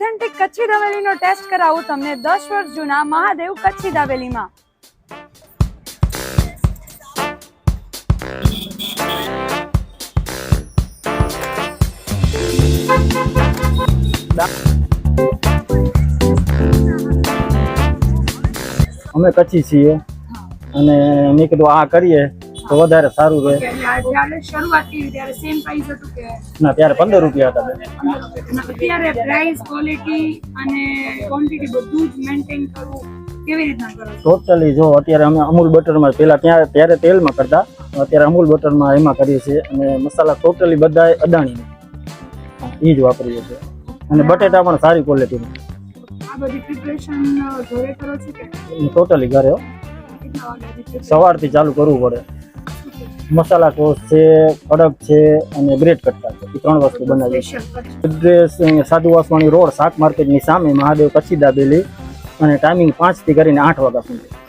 Authentic Kutchi દાવેલીનો test કરાવું તમને દસ વર્ષ જૂના મહાદેવ કચ્છી દાવેલીમાં અમે કચ્છી છીએ. અને મેં કીધું આ કરીએ. તો વધારે સારું રહે ના ત્યારે પંદર રૂપિયા હતા. અત્યારે પ્રાઇસ ક્વોલિટી અને ક્વોન્ટિટી બધું જ મેન્ટેન કરવું ટોટલી જો અત્યારે અમે અમૂલ બટરમાં પહેલા ત્યાં ત્યારે તેલમાં કરતા. અત્યારે અમૂલ બટરમાં એમાં કરીએ છીએ અને મસાલા ટોટલી બધા અદાણી એ જ વાપરીએ છીએ. અને બટેટા પણ સારી ક્વોલિટીના આ બધી પ્રિપરેશન ઘરે કરો છો કે? ટોટલી ઘરે સવારથી ચાલુ કરવું પડે. મસાલા ટોસ્ટ છે, કડક છે અને બ્રેડ કટકા છે. એ ત્રણ વસ્તુ કચ્છી એડ્રેસ સાધુ વાસવાણી રોડ શાક માર્કેટની સામે મહાદેવ કચ્છી દાબેલી. અને ટાઈમિંગ પાંચથી કરીને આઠ વાગ્યા સુધી.